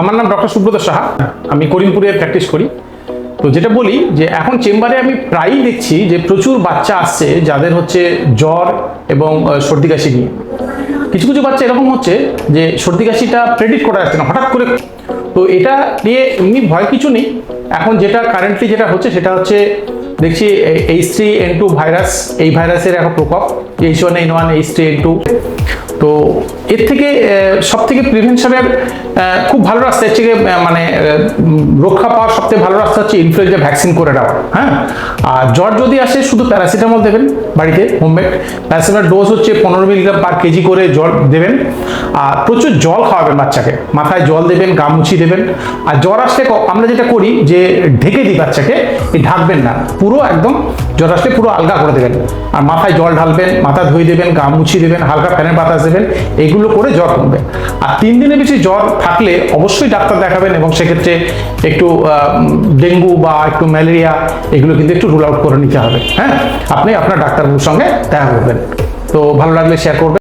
আমার নাম ডক্টর সুব্রত সাহা। আমি করিমপুরে প্র্যাকটিস করি। তো যেটা বলি যে এখন চেম্বারে আমি প্রায়ই দেখছি যে প্রচুর বাচ্চা আসছে যাদের হচ্ছে জ্বর এবং সর্দি কাশি নিয়ে। কিছু কিছু বাচ্চা এরকম হচ্ছে যে সর্দি কাশিটা প্রেডিক্ট করা যাচ্ছে না, হঠাৎ করে। তো এটা নিয়ে এমনি ভয় কিছু নেই। এখন যেটা কারেন্টলি যেটা হচ্ছে সেটা হচ্ছে দেখছি H three N two virus এই ভাইরাসের এখন প্রকোপ। H one N one H three N two তো এর থেকে সব থেকে প্রিভেনশনের খুব ভালো রাস্তা হচ্ছে গিয়ে, মানে রক্ষা পাওয়ার সবথেকে ভালো রাস্তা হচ্ছে ইনফ্লুয়েঞ্জা ভ্যাকসিন করে দেওয়া হ্যাঁ? আর জ্বর যদি আসে শুধু প্যারাসিটামল দেবেন বাড়িতে হোমমেড প্যারাসিটামল ডোজ হচ্ছে পনেরো মিলিগ্রাম পার কেজি করে জল দেবেন। আর প্রচুর জল খাওয়াবেন বাচ্চাকে। মাথায় জল দেবেন গা মুছিয়ে দেবেন। আর জ্বর আসলে আমরা যেটা করি যে ঢেকে দিই বাচ্চাকে ঢাকবেন না। পুরো একদম জ্বর আসলে পুরো আলগা করে দেবেন। আর মাথায় জল ঢালবেন মাথা ধুয়ে দেবেন গা মুছিয়ে দেবেন হালকা ফ্যানের বাতাস নেবেন এগুলো করে জ্বর কমবে। আর তিন দিনের বেশি জ্বর থাকলে অবশ্যই ডাক্তার দেখাবেন এবং সেক্ষেত্রে একটু ডেঙ্গু বা একটু ম্যালেরিয়া, এগুলো কিন্তু একটু রুল আউট করে নিতে হবে। হ্যাঁ? আপনি আপনার ডাক্তারবাবুর সঙ্গে দেখা করবেন। তো ভালো লাগলে শেয়ার করবেন।